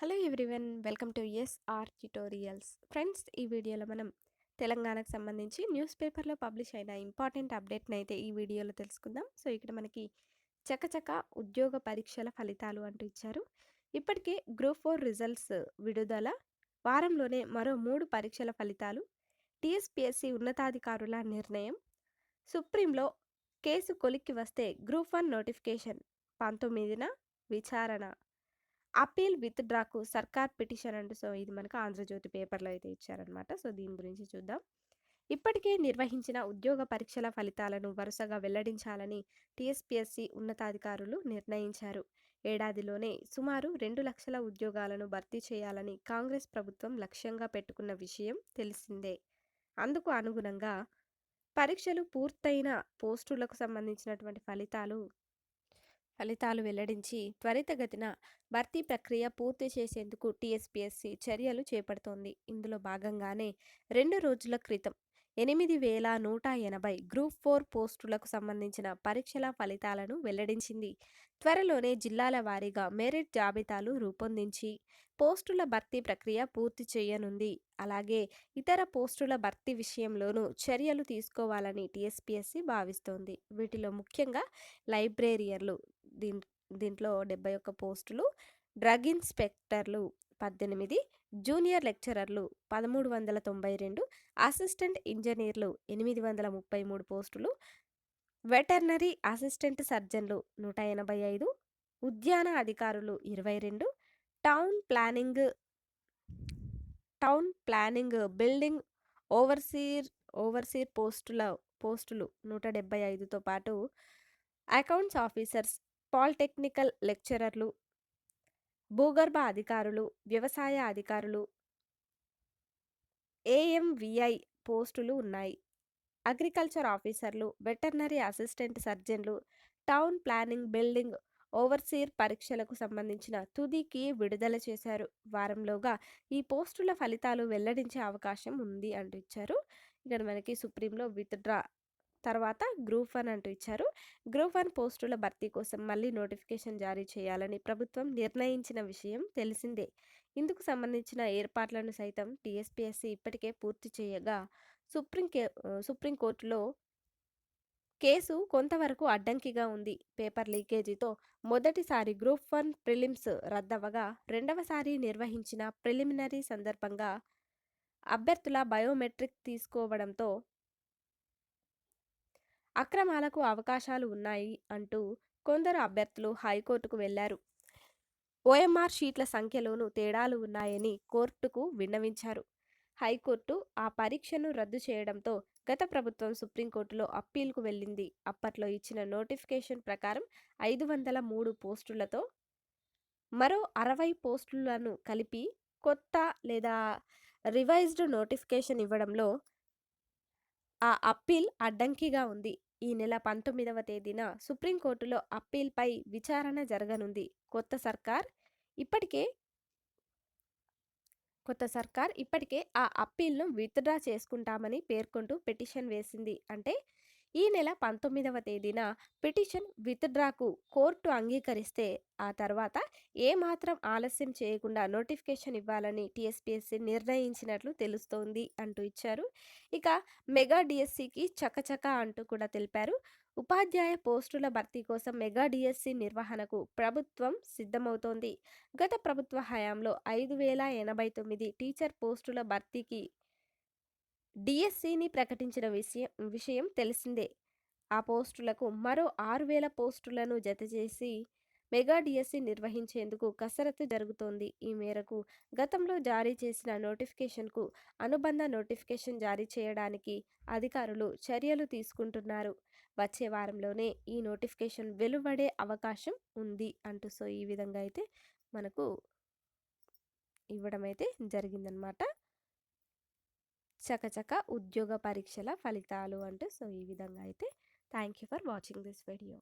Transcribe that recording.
Hello everyone welcome to SR tutorials. Friends ఈ వీడియోలో మనం తెలంగాణకు సంబంధించి న్యూస్ పేపర్లో పబ్లిష్ అయిన ఇంపార్టెంట్ అప్డేట్ని అయితే ఈ వీడియోలో తెలుసుకుందాం. సో ఇక్కడ మనకి చకచక ఉద్యోగ పరీక్షల ఫలితాలు అంటూ ఇచ్చారు. ఇప్పటికే గ్రూప్ ఫోర్ రిజల్ట్స్ విడుదల. వారంలోనే మరో మూడు పరీక్షల ఫలితాలు. టీఎస్పీఎస్సీ ఉన్నతాధికారుల నిర్ణయం. సుప్రీంలో కేసు కొలిక్కి వస్తే గ్రూప్ వన్ నోటిఫికేషన్. పంతొమ్మిదిన విచారణ. అపీల్ విత్ డ్రాకు సర్కార్ పిటిషన్ అంటూ సో ఇది మనకు ఆంధ్రజ్యోతి పేపర్లో అయితే ఇచ్చారనమాట సో దీని గురించి చూద్దాం. ఇప్పటికే నిర్వహించిన ఉద్యోగ పరీక్షల ఫలితాలను వరుసగా వెల్లడించాలని టీఎస్పీఎస్సీ ఉన్నతాధికారులు నిర్ణయించారు. ఏడాదిలోనే సుమారు రెండు లక్షల ఉద్యోగాలను భర్తీ చేయాలని కాంగ్రెస్ ప్రభుత్వం లక్ష్యంగా పెట్టుకున్న విషయం తెలిసిందే. అందుకు అనుగుణంగా పరీక్షలు పూర్తయిన పోస్టులకు సంబంధించినటువంటి ఫలితాలు ఫలితాలు వెల్లడించి త్వరితగతిన భర్తీ ప్రక్రియ పూర్తి చేసేందుకు టీఎస్పీఎస్సీ చర్యలు చేపడుతోంది. ఇందులో భాగంగానే రెండు రోజుల క్రితం ఎనిమిది వేల నూట ఎనభై గ్రూప్ ఫోర్ పోస్టులకు సంబంధించిన పరీక్షల ఫలితాలను వెల్లడించింది. త్వరలోనే జిల్లాల వారీగా మెరిట్ జాబితాలు రూపొందించి పోస్టుల భర్తీ ప్రక్రియ పూర్తి చేయనుంది. అలాగే ఇతర పోస్టుల భర్తీ విషయంలోనూ చర్యలు తీసుకోవాలని టీఎస్పీఎస్సీ భావిస్తోంది. వీటిలో ముఖ్యంగా లైబ్రేరియర్లు దీన్ దీంట్లో డెబ్బై ఒక్క పోస్టులు. డ్రగ్ ఇన్స్పెక్టర్లు పద్దెనిమిది జూనియర్ లెక్చరర్లు పదమూడు వందల తొంభై రెండు అసిస్టెంట్ ఇంజనీర్లు ఎనిమిది వందల ముప్పై మూడు పోస్టులు వెటర్నరీ అసిస్టెంట్ సర్జన్లు నూట ఎనభై ఐదు ఉద్యాన అధికారులు ఇరవై రెండు town planning town planning building overseer overseer పోస్టుల పోస్టులు నూట డెబ్బై ఐదుతో పాటు అకౌంట్స్ ఆఫీసర్స్ పాలిటెక్నికల్ లెక్చరర్లు భూగర్భ అధికారులు వ్యవసాయ అధికారులు ఏఎంవిఐ పోస్టులు ఉన్నాయి. అగ్రికల్చర్ ఆఫీసర్లు వెటర్నరీ అసిస్టెంట్ సర్జన్లు టౌన్ ప్లానింగ్ బిల్డింగ్ ఓవర్సీర్ పరీక్షలకు సంబంధించిన తుదికి విడుదల చేశారు. వారంలోగా ఈ పోస్టుల ఫలితాలు వెల్లడించే అవకాశం ఉంది అంటూ ఇచ్చారు ఇక్కడ మనకి సుప్రీంలో విత్డ్రా తర్వాత గ్రూప్ వన్ అంటూ ఇచ్చారు. గ్రూప్ వన్ పోస్టుల భర్తీ కోసం మళ్ళీ నోటిఫికేషన్ జారీ చేయాలని ప్రభుత్వం నిర్ణయించిన విషయం తెలిసిందే. ఇందుకు సంబంధించిన ఏర్పాట్లను సైతం టీఎస్పీఎస్సీ ఇప్పటికే పూర్తి చేయగా సుప్రీం కే సుప్రీంకోర్టులో కేసు కొంతవరకు అడ్డంకిగా ఉంది. పేపర్ లీకేజీతో మొదటిసారి గ్రూప్ వన్ ప్రిలిమ్స్ రద్దవగా రెండవసారి నిర్వహించిన ప్రిలిమినరీ సందర్భంగా అభ్యర్థుల బయోమెట్రిక్ తీసుకోవడంతో అక్రమాలకు అవకాశాలు ఉన్నాయి అంటూ కొందరు అభ్యర్థులు హైకోర్టుకు వెళ్ళారు ఓఎంఆర్ షీట్ల సంఖ్యలోనూ తేడాలు ఉన్నాయని కోర్టుకు విన్నవించారు. హైకోర్టు ఆ పరీక్షను రద్దు చేయడంతో గత ప్రభుత్వం సుప్రీంకోర్టులో అప్పీల్కు వెళ్ళింది. అప్పట్లో ఇచ్చిన నోటిఫికేషన్ ప్రకారం ఐదు వందల మూడు పోస్టులతో మరో అరవై పోస్టులను కలిపి కొత్త లేదా రివైజ్డ్ నోటిఫికేషన్ ఇవ్వడంలో ఆ అప్పీల్ అడ్డంకిగా ఉంది. ఈ నెల పంతొమ్మిదవ తేదీన సుప్రీంకోర్టులో అప్పీల్పై విచారణ జరగనుంది. కొత్త సర్కార్ ఇప్పటికే కొత్త సర్కార్ ఇప్పటికే ఆ అప్పీల్ను విత్డ్రా చేసుకుంటామని పేర్కొంటూ పిటిషన్ వేసింది. అంటే ఈ నెల పంతొమ్మిదవ తేదీన పిటిషన్ విత్డ్రాకు కోర్టు అంగీకరిస్తే ఆ తర్వాత ఏమాత్రం ఆలస్యం చేయకుండా నోటిఫికేషన్ ఇవ్వాలని టీఎస్పీఎస్సీ నిర్ణయించినట్లు తెలుస్తోంది అంటూ ఇచ్చారు. ఇక మెగా డిఎస్సికి చకచక అంటూ కూడా తెలిపారు. ఉపాధ్యాయ పోస్టుల భర్తీ కోసం మెగా డిఎస్సి నిర్వహణకు ప్రభుత్వం సిద్ధమవుతోంది. గత ప్రభుత్వ హయాంలో ఐదు వేల ఎనభై తొమ్మిది టీచర్ పోస్టుల భర్తీకి డిఎస్సిని ప్రకటించిన విషయం విషయం తెలిసిందే. ఆ పోస్టులకు మరో ఆరు వేల పోస్టులను జతచేసి మెగా డిఎస్సి నిర్వహించేందుకు కసరత్తు జరుగుతోంది. ఈ మేరకు గతంలో జారీ చేసిన నోటిఫికేషన్కు అనుబంధ నోటిఫికేషన్ జారీ చేయడానికి అధికారులు చర్యలు తీసుకుంటున్నారు. వచ్చే వారంలోనే ఈ నోటిఫికేషన్ వెలువడే అవకాశం ఉంది అంటూ సో ఈ విధంగా అయితే మనకు ఇవ్వడం అయితే జరిగిందనమాట చకచక ఉద్యోగ పరీక్షల ఫలితాలు అంటే సో ఈ విధంగా అయితే. Thank you for watching this video.